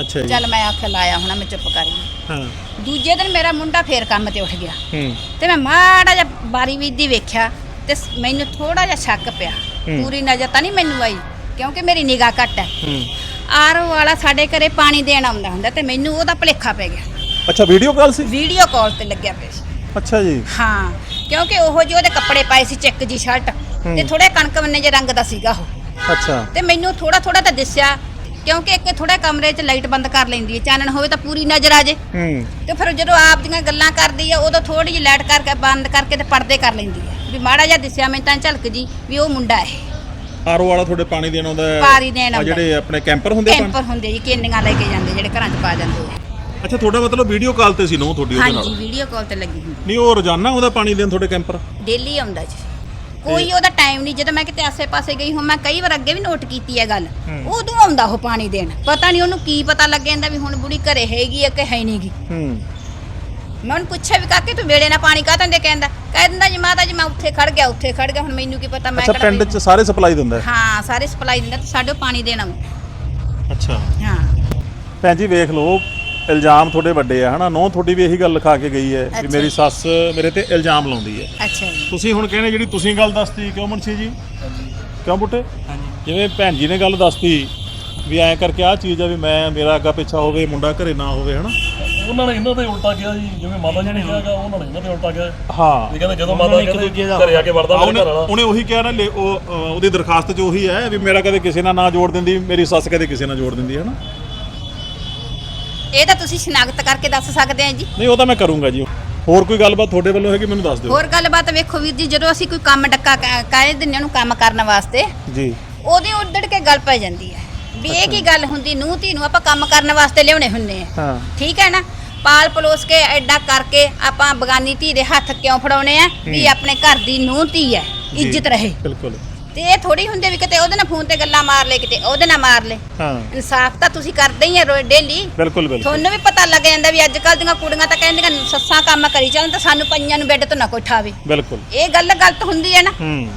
ਅੱਛਾ ਜੀ। ਚੱਲ ਮੈਂ ਆਖਿਆ ਲਾਇਆ ਹੁਣਾ ਮੈਂ ਚੁੱਪ ਕਰ ਗਈ। ਹਾਂ। ਦੂਜੇ ਦਿਨ ਮੇਰਾ ਮੁੰਡਾ ਫੇਰ ਕੰਮ ਤੇ ਉੱਠ ਗਿਆ। ਹੂੰ। ਤੇ ਮੈਂ ਮਾੜਾ ਜਿਹਾ ਬਾਰੀ ਵੀਦੀ ਵੇਖਿਆ ਤੇ ਸ- ਮੈਨੂੰ ਥੋੜਾ ਜਿਹਾ ਸ਼ੱਕ ਪਿਆ। ਹੂੰ। ਪੂਰੀ ਨਜ਼ਰ ਤਾਂ ਨਹੀਂ ਮੈਨੂੰ ਆਈ ਕਿਉਂਕਿ ਮੇਰੀ ਨਿਗਾਹ ਘੱਟ ਹੈ। ਹੂੰ। ਆਰਓ ਵਾਲਾ ਸਾਡੇ ਘਰੇ ਪਾਣੀ ਦੇਣ ਆਉਂਦਾ ਹੁੰਦਾ ਤੇ ਮੈਨੂੰ ਉਹਦਾ ਭਲੇਖਾ ਪੈ ਗਿਆ। ਅੱਛਾ ਵੀਡੀਓ ਕਾਲ ਸੀ? ਵੀਡੀਓ ਕਾਲ ਤੇ ਲੱਗਿਆ ਪਿਆ ਸੀ। ਅੱਛਾ ਜੀ। ਹਾਂ ਕਿਉਂਕਿ ਉਹੋ ਜਿਹੇ ਉਹਦੇ ਕੱਪੜੇ ਪਾਏ ਸੀ ਚੈੱਕ ਜੀ ਸ਼ਰਟ ਤੇ। ਥੋੜੇ ਕਣਕ ਵੰਨੇ ਜੇ ਰੰਗ ਦਾ ਸੀਗਾ ਉਹ। ਅੱਛਾ। ਤੇ ਮੈਨੂੰ ਥੋੜਾ ਥੋੜਾ ਤਾਂ ਦਿਸਿਆ ਕਿਉਂਕਿ ਇੱਕ ਥੋੜਾ ਕਮਰੇ 'ਚ ਲਾਈਟ ਬੰਦ ਕਰ ਲੈਂਦੀ ਹੈ ਚਾਨਣ ਹੋਵੇ ਤਾਂ ਪੂਰੀ ਨਜ਼ਰ ਆ ਜੇ। ਹੂੰ। ਤੇ ਫਿਰ ਜਦੋਂ ਆਪ ਦੀਆਂ ਗੱਲਾਂ ਕਰਦੀ ਆ ਉਦੋਂ ਥੋੜੀ ਜਿਹੀ ਲਾਈਟ ਕਰਕੇ ਬੰਦ ਕਰਕੇ ਤੇ ਪਰਦੇ ਕਰ ਲੈਂਦੀ ਹੈ। ਵੀ ਮਾੜਾ ਜਿਹਾ ਦਿਸਿਆ ਮੈਨੂੰ ਤਾਂ ਝਲਕ ਜੀ ਵੀ ਉਹ ਮੁੰਡਾ ਹੈ। ਆਰਓ ਵਾਲਾ ਤੁਹਾਡੇ ਪਾਣੀ ਦੇਣ ਆਉਂਦਾ ਹੈ? ਪਾਣੀ ਦੇਣ ਆਹ ਆਉਂਦਾ। ਜਿਹੜੇ ਆਪਣੇ ਕੈਂਪਰ ਹੁੰਦੇ ਆ ਪਾਣੀ? ਕੈਂਪਰ ਹੁੰਦੇ ਜੀ ਕੇਨੀਆਂ ਲੈ ਕੇ ਜਾਂਦੇ ਜਿਹੜੇ ਘਰਾਂ 'ਚ ਪਾ ਜਾਂਦੇ ਆ। ਅੱਛਾ ਤੁਹਾਡਾ ਮਤਲਬ ਵੀਡੀਓ ਕਾਲ ਤੇ ਸੀ ਨੋ ਤੁਹਾਡੀ ਉਹਦੇ ਹਾਂਜੀ ਨਾਲ? ਵੀਡੀਓ ਕਾਲ ਤੇ ਲੱਗੀ ਹੁੰਦੀ। ਨਹੀਂ ਉਹ ਰੋਜ਼ਾਨਾ ਉਹਦਾ ਪਾਣੀ ਦੇਣ ਤੁਹਾਡੇ ਕੈਂਪਰ? ਡੇਲੀ ਆਉਂਦਾ ਜੀ। ਕੋਈ ਉਹਦਾ ਟਾਈਮ ਨਹੀਂ ਜਦੋਂ ਮੈਂ ਕਿਤੇ ਆਸੇ-ਪਾਸੇ ਗਈ ਹਾਂ ਮੈਂ ਕਈ ਵਾਰ ਅੱਗੇ ਵੀ ਨੋਟ ਕੀਤੀ ਹੈ ਗੱਲ। ਉਦੋਂ ਆਉਂਦਾ ਉਹ ਪਾਣੀ ਦੇਣ। ਪਤਾ ਨਹੀਂ ਉਹਨੂੰ ਕੀ ਪਤਾ ਲੱਗ ਜਾਂਦਾ ਵੀ ਹੁਣ ਬੁੜੀ ਘਰੇ ਹੈਗੀ ਆ ਕਿ ਹੈ ਨਹੀਂਗੀ ਹੂੰ। ਮੈਂ ਉਹਨੂੰ ਪੁੱਛਿਆ ਵੀ ਕਾਕੇ ਤੂੰ ਵੇੜੇ ਨਾਲ ਪਾਣੀ ਕਾਹਤੋਂ ਦੇ ਕਹਿੰਦਾ। ਕਹਿ ਦਿੰਦਾ ਜੀ ਮਾਤਾ ਜੀ ਮੈਂ ਉੱਥੇ ਖੜ ਗਿਆ ਉੱਥੇ ਖੜ ਗਿਆ ਹੁਣ ਮੈਨੂੰ ਕੀ ਪਤਾ ਮੈਂ ਅੱਛਾ ਕਿਹੜਾ ਪਿੰਡ ਵੀ- 'ਚ ਸਾਰੇ ਸਪਲਾਈ ਦਿੰਦਾ ਹੈ? ਹਾਂ ਸਾਰੇ ਸਪਲਾਈ ਦਿੰਦਾ ਤੇ ਸਾਡੇ ਪਾਣੀ ਦੇਣਾ ਅੱਛਾ। ਹਾਂ। ਭੈਣ ਜੀ ਵੇਖ ਲਓ ਇਲਜ਼ਾਮ ਤੁਹਾਡੇ ਵੱਡੇ ਆ ਹਨਾ? ਨੋ ਤੁਹਾਡੀ ਵੀ ਇਹੀ ਗੱਲ ਲਿਖਾ ਕੇ ਗਈ ਹੈ ਵੀ ਅੱਛਾ। ਮੇਰੀ ਸੱਸ ਮੇਰੇ ਤੇ ਇਲਜ਼ਾਮ ਲਾਉਂਦੀ ਹੈ। ਅੱਛਾ ਜੀ। ਤੁਸੀਂ ਹੁਣ ਕਹਿੰਦੇ ਜਿਹੜੀ ਤੁਸੀਂ ਗੱਲ ਦੱਸਤੀ ਕਿਉਂ ਮੁਨਸ਼ੀ ਜੀ? ਕਿਉਂ ਬੁੱਟੇ ਜਿਵੇਂ ਭੈਣ ਜੀ ਨੇ ਗੱਲ ਦੱਸਤੀ ਵੀ ਐਂ ਕਰਕੇ ਆਹ ਚੀਜ਼ ਆ ਵੀ ਮੈਂ ਮੇਰਾ ਅੱਗਾ ਪਿੱਛਾ ਹੋਵੇ ਮੁੰਡਾ ਘਰੇ ਨਾ ਹੋਵੇ ਹਨਾ? ਉਹਨਾਂ ਨੇ ਇਹਨਾਂ ਤੇ ਉਲਟਾ ਗਿਆ ਜੀ ਜਿਵੇਂ ਮਾਤਾ ਜੀ ਨੇ ਕਿਹਾਗਾ ਉਹਨਾਂ ਨੇ ਇਹਨਾਂ ਤੇ ਉਲਟਾ ਗਿਆ ਹਾਂ। ਇਹ ਕਹਿੰਦੇ ਜਦੋਂ ਮਾਤਾ ਕਹਿੰਦੇ ਘਰੇ ਆ ਕੇ ਵੜਦਾ ਮੇਰੇ ਉਹਨੇ ਘਰ ਵਾਲਾ ਉਹਨੇ ਉਹੀ ਕਿਹਾ ਨਾ ਲੈ- ਉਹ ਉਹਦੀ ਦਰਖਾਸਤ 'ਚ ਉਹੀ ਹੈ ਵੀ ਮੇਰਾ ਕਦੇ ਕਿਸੇ ਨਾਲ ਨਾ ਜੋੜ ਦਿੰਦੀ ਮੇਰੀ ਸੱਸ ਕਦੇ ਕਿਸੇ ਨਾਲ ਜੋੜ ਦਿੰਦੀ ਹੈ ਨਾ ਇਹ ਤਾਂ ਤੁਸੀਂ ਸ਼ਨਾਖਤ ਕਰਕੇ ਦੱਸ ਸਕਦੇ ਆ ਜੀ। ਨਹੀਂ ਉਹ ਤਾਂ ਮੈਂ ਕਰੂੰਗਾ ਜੀ। ਹੋਰ ਕੋਈ ਗੱਲਬਾਤ ਤੁਹਾਡੇ ਵੱਲੋਂ ਹੈਗੀ ਮੈਨੂੰ ਦੱਸ ਦਿਓ। ਹੋਰ ਗੱਲਬਾਤ ਵੇਖੋ ਵੀਰ ਜੀ ਜਦੋਂ ਅਸੀਂ ਕੋਈ ਕੰਮ ਡੱਕਾ ਕਹਿ- ਕਹਿ ਦਿੰਦੇ ਉਹਨੂੰ ਕੰਮ ਕਰਨ ਵਾਸਤੇ ਜੀ। ਉਹਦੇ ਉੱਡੜ ਕੇ ਗੱਲ ਪੈ ਜਾਂਦੀ ਹੈ। ਵੀ ਇਹ ਕੀ ਗੱਲ ਹੁੰਦੀ ਨੂੰ ਧੀ ਨੂੰ ਆਪਾਂ ਕੰਮ ਕਰਨ ਵਾਸਤੇ ਲਿਆਉਣੇ ਹੁੰਨੇ ਆ। ਹਾਂ। ਠੀਕ ਹੈ ਨਾ? ਪਾਲ ਪਲੋਸ ਕੇ ਐਡਾ ਕਰਕੇ ਆਪਾਂ ਬਗਾਨੀ ਧੀ ਦੇ ਹੱਥ ਕਿਉਂ ਫੜਾਉਣੇ ਆ? ਵੀ ਆਪਣੇ ਘਰ ਦੀ ਨੂੰ ਧੀ ਹੈ ਇੱਜ਼ਤ ਰਹੇ। ਬਿਲਕੁਲ। ਤੇ ਇਹ ਥੋੜੀ ਹੁੰਦੇ ਵੀ ਕਿਤੇ ਉਹਦੇ ਨਾਲ ਫੋਨ ਤੇ ਗੱਲਾਂ ਮਾਰ ਲੈ ਕਿਤੇ ਉਹਦੇ ਨਾਲ ਮਾਰ ਲੈ ਹਾਂ। ਇਨਸਾਫ ਤਾਂ ਤੁਸੀਂ ਕਰਦੇ ਹੀ ਆ ਰੋਜ਼ ਡੇਲੀ ਬਿਲਕੁਲ ਬਿਲਕੁਲ। ਤੁਹਾਨੂੰ ਵੀ ਪਤਾ ਲੱਗ ਜਾਂਦਾ ਵੀ ਅੱਜ ਕੱਲ ਦੀਆਂ ਕੁੜੀਆਂ ਤਾਂ ਕਹਿੰਦੀਆਂ ਸੱਸਾਂ ਕੰਮ ਕਰੀ ਚੱਲਣ ਤਾਂ ਸਾਨੂੰ ਪਈਆਂ ਨੂੰ ਬੈੱਡ ਤੋਂ ਨਾ ਕੋਈ ਠਾਵੇ ਬਿਲਕੁਲ। ਇਹ ਗੱਲ ਗਲਤ ਹੁੰਦੀ ਹੈ ਨਾ। ਹੂੰ।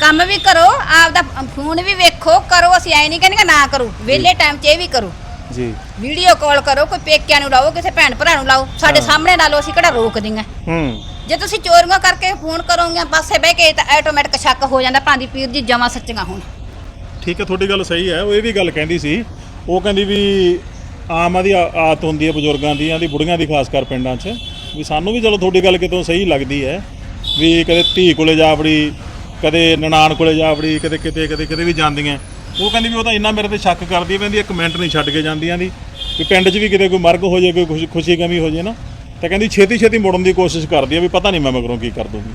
ਕੰਮ ਵੀ ਕਰੋ ਆਪਦਾ ਫੋਨ ਵੀ ਵੇਖੋ ਕਰੋ ਅਸੀਂ ਐ ਨਹੀਂ ਕਹਿੰਦੇ ਨਾ ਕਰੋ। ਵਿਹਲੇ ਟਾਈਮ 'ਚ ਇਹ ਵੀ ਕਰੋ। ਜੀ। ਵੀਡੀਓ ਕਾਲ ਕਰੋ ਕੋਈ ਪੇਕਿਆਂ ਨੂੰ ਲਾਓ ਕਿਸੇ ਭੈਣ ਭਰਾ ਨੂੰ ਲਾਓ ਸਾਡੇ ਸਾਹਮਣੇ ਲਾ ਲਓ ਅਸੀਂ ਕਿਹੜਾ ਰੋਕਦੀਆਂ ਹੂੰ। ਜੇ ਤੁਸੀਂ ਚੋਰੀਆਂ ਕਰਕੇ ਫੋਨ ਕਰੋਗੇ ਪਾਸੇ ਬਹਿ ਕੇ ਤਾਂ ਆਟੋਮੈਟਿਕ ਸ਼ੱਕ ਹੋ ਜਾਂਦਾ ਭਾਂਦੀ ਪੀਰ ਜੀ ਜਮਾ ਸੱਚੀਆਂ ਹੋਣ। ਠੀਕ ਹੈ ਤੁਹਾਡੀ ਗੱਲ ਸਹੀ ਹੈ ਉਹ ਇਹ ਵੀ ਗੱਲ ਕਹਿੰਦੀ ਸੀ ਉਹ ਕਹਿੰਦੀ ਵੀ ਆਮ ਆਦੀ ਆ- ਆਦਤ ਹੁੰਦੀ ਹੈ ਬਜ਼ੁਰਗਾਂ ਦੀ ਆਦੀ ਬੁੜੀਆਂ ਦੀ ਖਾਸ ਕਰ ਪਿੰਡਾਂ 'ਚ ਵੀ ਸਾਨੂੰ ਵੀ ਚਲੋ ਤੁਹਾਡੀ ਗੱਲ ਕਿਤੋਂ ਸਹੀ ਲੱਗਦੀ ਹੈ ਵੀ ਕਦੇ ਧੀ ਕੋਲੇ ਜਾ ਵੜੀ ਕਦੇ ਨਨਾਣ ਕੋਲੇ ਜਾ ਵੜੀ ਕਦੇ ਕਿਤੇ ਕਦੇ ਕਿਤੇ ਵੀ ਜਾਂਦੀਆਂ। ਉਹ ਕਹਿੰਦੀ ਵੀ ਉਹ ਤਾਂ ਇੰਨਾ ਮੇਰੇ ਤੇ ਸ਼ੱਕ ਕਰਦੀ ਕਹਿੰਦੀ ਇੱਕ ਮਿੰਟ ਨਹੀਂ ਛੱਡ ਕੇ ਜਾਂਦੀਆਂ ਦੀ। ਵੀ ਪਿੰਡ 'ਚ ਵੀ ਕਿਤੇ ਕੋਈ ਮਰਗ ਹੋ ਜਾਏ ਕੋਈ ਖੁਸ਼ੀ- ਗਮੀ ਹੋ ਜਾਏ ਨਾ ਤਾਂ ਕਹਿੰਦੀ ਛੇਤੀ ਛੇਤੀ ਮੁੜਨ ਦੀ ਕੋਸ਼ਿਸ਼ ਕਰਦੀ ਹੈ ਵੀ ਪਤਾ ਨਹੀਂ ਮੈਂ ਮਗਰੋਂ ਕੀ ਕਰ ਦੂੰਗੀ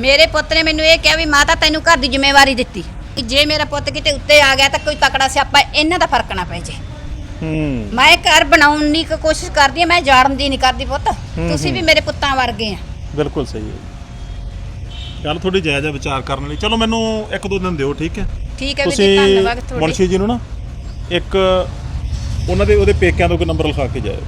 ਮੇਰੇ ਪੁੱਤ ਨੇ ਮੈਨੂੰ ਇਹ ਕਿਹਾ ਵੀ ਮਾਤਾ ਤੈਨੂੰ ਘਰ ਦੀ ਜ਼ਿੰਮੇਵਾਰੀ ਦਿੱਤੀ। ਕਿ ਜੇ ਮੇਰਾ ਪੁੱਤ ਕਿਤੇ ਉੱਤੇ ਆ ਗਿਆ ਤਾਂ ਕੋਈ ਤਕੜਾ ਸਿਆਪਾ ਇਹਨਾਂ ਦਾ ਫ਼ਰਕ ਨਾ ਪੈ ਜੇ। ਹੂੰ। ਮੈਂ ਘਰ ਬਣਾਉਣ ਦੀ ਕੋਸ਼ਿਸ਼ ਕਰਦੀ ਆ ਮੈਂ ਜਾੜਨ ਦੀ ਨਹੀਂ ਕਰਦੀ ਪੁੱਤ। ਤੁਸੀਂ ਵੀ ਮੇਰੇ ਪੁੱਤਾਂ ਵਰਗੇ ਆ। ਬਿਲਕੁਲ ਸਹੀ ਹੈ ਚੱਲ ਥੋੜੀ ਜਾਇਜ਼ ਹੈ ਵਿਚਾਰ ਕਰਨ ਲਈ। ਚਲੋ ਮੈਨੂੰ ਇੱਕ ਦੋ ਦਿਨ ਦਿਓ ਠੀਕ ਹੈ? ਠੀਕ ਹੈ ਵੀਰ ਜੀ ਤੁਸੀਂ ਧੰਨਵਾਦ ਤੁਹਾਡੀ। ਮੁਨਸ਼ੀ ਜੀ ਨੂੰ ਨਾ ਇੱਕ ਉਹਨਾਂ ਦੇ ਉਹਦੇ ਪੇਕਿਆਂ ਤੋਂ ਕੋਈ ਨੰਬਰ ਲਿਖਾ ਕੇ ਜਾਇਓ।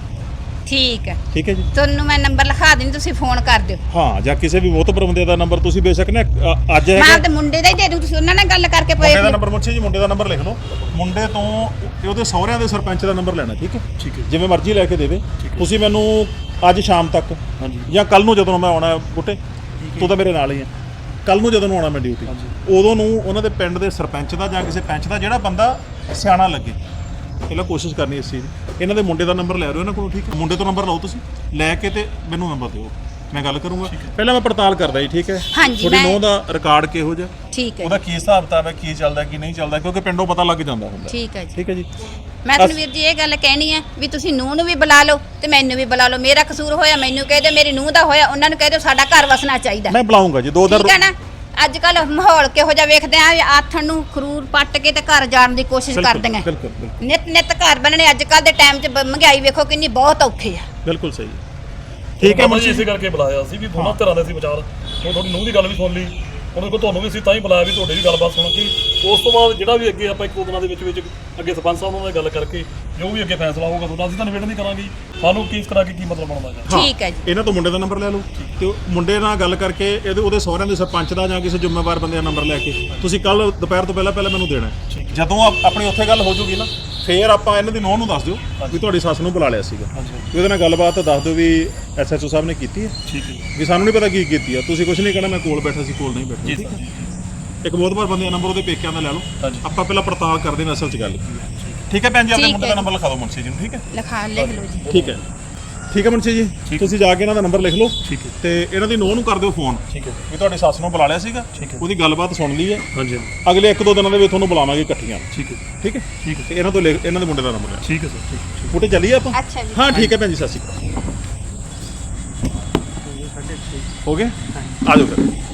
ਠੀਕ ਹੈ। ਠੀਕ ਹੈ ਜੀ? ਤੁਹਾਨੂੰ ਮੈਂ ਨੰਬਰ ਲਿਖਾ ਦਿੰਦੀ ਤੁਸੀਂ ਫੋਨ ਕਰ ਦਿਓ। ਹਾਂ ਜਾਂ ਕਿਸੇ ਵੀ ਬਹੁਤ ਬੰਦੇ ਦਾ ਨੰਬਰ ਤੁਸੀਂ ਬੇਸ਼ੱਕ ਨਾ ਅ, ਅੱਜ ਮੈਂ ਹੈਗਾ। ਆਪਦੇ ਮੁੰਡੇ ਦਾ ਹੀ ਦੇ ਦੂੰ ਤੁਸੀਂ ਉਹਨਾਂ ਨਾਲ ਗੱਲ ਕਰਕੇ ਪਏ ਮੁੰਡੇ ਦਾ ਨੰਬਰ ਮੁਨਸ਼ੀ ਜੀ ਮੁੰਡੇ ਦਾ ਨੰਬਰ ਲਿਖ ਲਓ। ਮੁੰਡੇ ਤੋਂ ਤੇ ਉਹਦੇ ਸਹੁਰਿਆਂ ਦੇ ਸਰਪੰਚ ਦਾ ਨੰਬਰ ਲੈਣਾ ਠੀਕ ਹੈ? ਠੀਕ ਹੈ ਜਿਵੇਂ ਮਰਜ਼ੀ ਲੈ ਕੇ ਦੇਵੇ। ਤੁਸੀਂ ਮੈਨੂੰ ਅੱਜ ਸ਼ਾਮ ਤੱਕ ਹਾਂਜੀ। ਜਾਂ ਕੱਲ ਨੂੰ ਜਦੋਂ ਮੈਂ ਆਉਣਾ ਬੁੱਟੇ ਤੂੰ ਤਾਂ ਮੇਰੇ ਨਾਲ ਹੀ ਹੈ ਕੱਲ ਨੂੰ ਜਦੋਂ ਨੂੰ ਆਉਣਾ ਮੈਂ ਡਿਊਟੀ ਉਦੋਂ ਨੂੰ ਉਹਨਾਂ ਦੇ ਪਿੰਡ ਦੇ ਸਰਪੰਚ ਦਾ ਜਾਂ ਕਿਸੇ ਪੰਚ ਦਾ ਜਿਹੜਾ ਬੰਦਾ ਸਿਆਣਾ ਲੱਗੇ। ਪਹਿਲਾਂ ਕੋਸ਼ਿਸ਼ ਕਰਨੀ ਇਸ ਚੀਜ਼ ਦੀ। ਇਹਨਾਂ ਦੇ ਮੁੰਡੇ ਦਾ ਨੰਬਰ ਲੈ ਰਹੇ ਹੋ ਇਹਨਾਂ ਕੋਲੋਂ ਠੀਕ ਹੈ? ਮੁੰਡੇ ਤੋਂ ਨੰਬਰ ਲਓ ਤੁਸੀਂ। ਲੈ ਕੇ ਤੇ ਮੈਨੂੰ ਨੰਬਰ ਦਿਓ। ਮੈਂ ਗੱਲ ਕਰੂੰਗਾ। ਪਹਿਲਾਂ ਮੈਂ ਪੜਤਾਲ ਕਰਦਾ ਜੀ ਠੀਕ ਹੈ? ਹਾਂਜੀ, ਤੁਹਾਡੀ ਮੈਂ- ਨੋਹ ਦਾ ਰਿਕਾਰਡ ਕਿਹੋ ਜਿਹਾ? ਠੀਕ ਹੈ ਉਹਦਾ ਕੀ ਹਿਸਾਬ ਕਿਤਾਬ ਹੈ ਕੀ ਚੱਲਦਾ ਕੀ ਨਹੀਂ ਚੱਲਦਾ ਕਿਉਂਕਿ ਪਿੰਡੋਂ ਪਤਾ ਲੱਗ ਜਾਂਦਾ ਹੁੰਦਾ। ਠੀਕ ਹੈ ਜੀ। ਠੀਕ ਹੈ ਜੀ? ਮੈਂ ਤੁਹਾਨੂੰ ਵੀਰ ਜੀ ਇਹ ਗੱਲ ਕਹਿਣੀ ਹੈ ਵੀ ਤੁਸੀਂ ਨੂੰਹ ਨੂੰ ਵੀ ਬੁਲਾ ਲਓ ਤੇ ਮੈਨੂੰ ਵੀ ਬੁਲਾ ਲਓ। ਮੇਰਾ ਕਸੂਰ ਹੋਇਆ ਮੈਨੂੰ ਕਹਿ ਦਿਓ ਮੇਰੀ ਨੂੰਹ ਦਾ ਹੋਇਆ ਉਹਨਾਂ ਨੂੰ ਕਹਿ ਦਿਓ ਸਾਡਾ ਘਰ ਵਸਣਾ ਚਾਹੀਦਾ। ਮੈਂ ਬੁਲਾਉਂਗਾ ਜੀ ਦੋ ਦਿਨ ਠੀਕ ਹੈ ਨਾ? ਅੱਜ ਕੱਲ ਮਾਹੌਲ ਕਿਹੋ ਜਿਹਾ ਵੇਖਦੇ ਆ ਆਥਣ ਨੂੰ ਖਰੂਰ ਪੱਟ ਕੇ ਤੇ ਘਰ ਜਾਣ ਦੀ ਕੋਸ਼ਿਸ਼ ਕਰਦੇ ਆ ਬਿਲਕੁਲ ਬਿਲਕੁਲ। ਨਿਤ ਨਿਤ ਘਰ ਬਣਨੇ ਅੱਜ ਕੱਲ ਦੇ ਟਾਈਮ 'ਚ ਬ- ਮਹਿੰਗਾਈ ਵੇਖੋ ਕਿੰਨੀ ਬਹੁਤ ਔਖੀ ਆ। ਬਿਲਕੁਲ ਸਹੀ ਠੀਕ ਹੈ ਜੀ ਮੁਨਸ਼ੀ ਇਸੇ ਕਰਕੇ ਬੁਲਾਇਆ ਸੀ ਵੀ ਦੋਨਾਂ ਧਿਰਾਂ ਦੇ ਸੀ ਵਿਚਾਰ ਹੁਣ ਤੁਹਾਡੀ ਨੂੰਹ ਦੀ ਗੱਲ ਵੀ ਸੁਣ ਲਈ। ਹੁਣ ਦੇਖੋ ਤੁਹਾਨੂੰ ਵੀ ਸੀ ਤਾਂ ਹੀ ਬੁਲਾਇਆ ਵੀ ਤੁਹਾਡੀ ਵੀ ਗੱਲਬਾਤ ਸੁਣ ਕੇ ਉਸ ਤੋਂ ਬਾਅਦ ਜਿਹੜਾ ਵੀ ਅੱਗੇ ਆਪਾਂ ਇੱਕ ਦੋ ਦਿਨਾਂ ਦੇ ਵਿੱਚ ਵਿੱਚ ਅੱਗੇ ਸਰਪੰਚ ਸਾਹਿਬ ਨਾਲ ਗੱਲ ਕਰਕੇ ਜੋ ਵੀ ਅੱਗੇ ਫੈਸਲਾ ਹੋਊਗਾ ਤੁਹਾਡਾ ਅਸੀਂ ਤਾਂ ਨਿਬੇੜਨ ਨਹੀਂ ਕਰਾਂਗੇ ਸਾਨੂੰ ਕੇਸ ਕਰਾ ਕੇ ਕੀ ਮਤਲਬ ਬਣਦਾ ਹੈ ਹਾਂ, ਠੀਕ ਹੈ ਜੀ। ਇਹਨਾਂ ਤੋਂ ਮੁੰਡੇ ਦਾ ਨੰਬਰ ਲੈ ਲਓ ਤੇ ਉਹ ਮੁੰਡੇ ਨਾਲ ਗੱਲ ਕਰਕੇ ਇਹਦੇ ਉਹਦੇ ਸਹੁਰਿਆਂ ਦੇ ਸਰਪੰਚ ਦਾ ਜਾਂ ਕਿਸੇ ਜ਼ਿੰਮੇਵਾਰ ਬੰਦੇ ਦਾ ਨੰਬਰ ਲੈ ਕੇ ਤੁਸੀਂ ਕੱਲ ਦੁਪਹਿਰ ਤੋਂ ਪਹਿਲਾਂ ਪਹਿਲਾਂ ਮੈਨੂੰ ਦੇਣਾ ਹੈ। ਜਦੋਂ ਆਪ- ਆਪਣੀ ਉੱਥੇ ਗੱਲ ਹੋ ਜੂਗੀ ਨਾ ਫੇਰ ਆਪਾਂ ਇਹਨਾਂ ਦੀ ਨੋਹ ਨੂੰ ਦੱਸ ਦਿਓ ਵੀ ਤੁਹਾਡੀ ਸੱਸ ਨੂੰ ਬੁਲਾ ਲਿਆ ਸੀਗਾ। ਵੀ ਉਹਦੇ ਨਾਲ ਗੱਲਬਾਤ ਦੱਸ ਦਿਓ ਵੀ ਐਸਐਚਓ ਸਾਹਿਬ ਨੇ ਕੀਤੀ ਹੈ। ਠੀਕ ਹੈ ਜੀ। ਵੀ ਸਾਨੂੰ ਨਹੀਂ ਪਤਾ ਕੀ ਕੀਤੀ ਆ। ਤੁਸੀਂ ਕੁਝ ਨਹੀਂ ਕਹਿਣਾ ਮੈਂ ਕੋਲ ਬੈਠਾ ਸੀ ਕੋਲ ਨਹੀਂ ਬੈਠਾ। ਠੀਕ ਹੈ? ਇੱਕ ਬਹੁਤ ਵਾਰ ਬੰਦੇ ਦਾ ਨੰਬਰ ਉਹਦੇ ਪੇਕਿਆਂ ਦਾ ਲੈ ਲਓ। ਹਾਂਜੀ। ਆਪਾਂ ਪਹਿਲਾਂ ਪੜਤਾਲ ਕਰਦੇ ਹਾਂ ਅਸਲ 'ਚ ਗੱਲ ਕੀ ਹੈ। ਠੀਕ ਹੈ ਭੈਣ ਜੀ ਆਪਣੇ ਮੁੰਡੇ। ਦਾ ਨੰਬਰ ਲਿਖਾ ਦਿਓ ਮੁਨਸ਼ੀ ਜੀ ਨੂੰ ਠੀਕ ਹੈ? ਲਿਖਾ ਲਿਖ ਲਓ ਜੀ। ਠੀਕ ਹੈ। ਠੀਕ ਹੈ ਮੁੰਸ਼ੀ ਜੀ। ਤੁਸੀਂ ਜਾ ਕੇ ਇਹਨਾਂ ਦਾ ਨੰਬਰ ਲਿਖ ਲਓ ਠੀਕ ਹੈ। ਤੇ ਇਹਨਾਂ ਦੀ ਨੂੰਹ ਨੂੰ ਕਰ ਦਿਓ ਫੋਨ। ਠੀਕ ਹੈ। ਵੀ ਤੁਹਾਡੀ ਸੱਸ ਨੂੰ ਬੁਲਾ ਲਿਆ ਸੀਗਾ। ਠੀਕ ਹੈ। ਉਹਦੀ ਗੱਲਬਾਤ ਸੁਣ ਲਈ ਹੈ। ਹਾਂਜੀ। ਅਗਲੇ ਇੱਕ ਦੋ ਦਿਨਾਂ ਦੇ ਵਿੱਚ ਤੁਹਾਨੂੰ ਬੁਲਾਵਾਂਗੇ ਇਕੱਠੀਆਂ। ਠੀਕ ਹੈ। ਠੀਕ ਹੈ? ਠੀਕ ਹੈ। ਤੇ ਇਹਨਾਂ ਤੋਂ ਲਿਖ- ਇਹਨਾਂ ਦੇ ਮੁੰਡੇ ਦਾ ਨੰਬਰ ਲੈ ਠੀਕ ਹੈ ਸਰ ਠੀਕ ਬੂਟੇ ਚੱਲੀਏ ਆਪਾਂ? ਅੱਛਾ ਜੀ। ਹਾਂ ਠੀਕ ਹੈ ਭੈਣ ਜੀ ਸਤਿ ਸ਼੍ਰੀ ਅਕਾਲ। ਹੋ ਗਏ ਆ ਜਾਓ ਫਿਰ।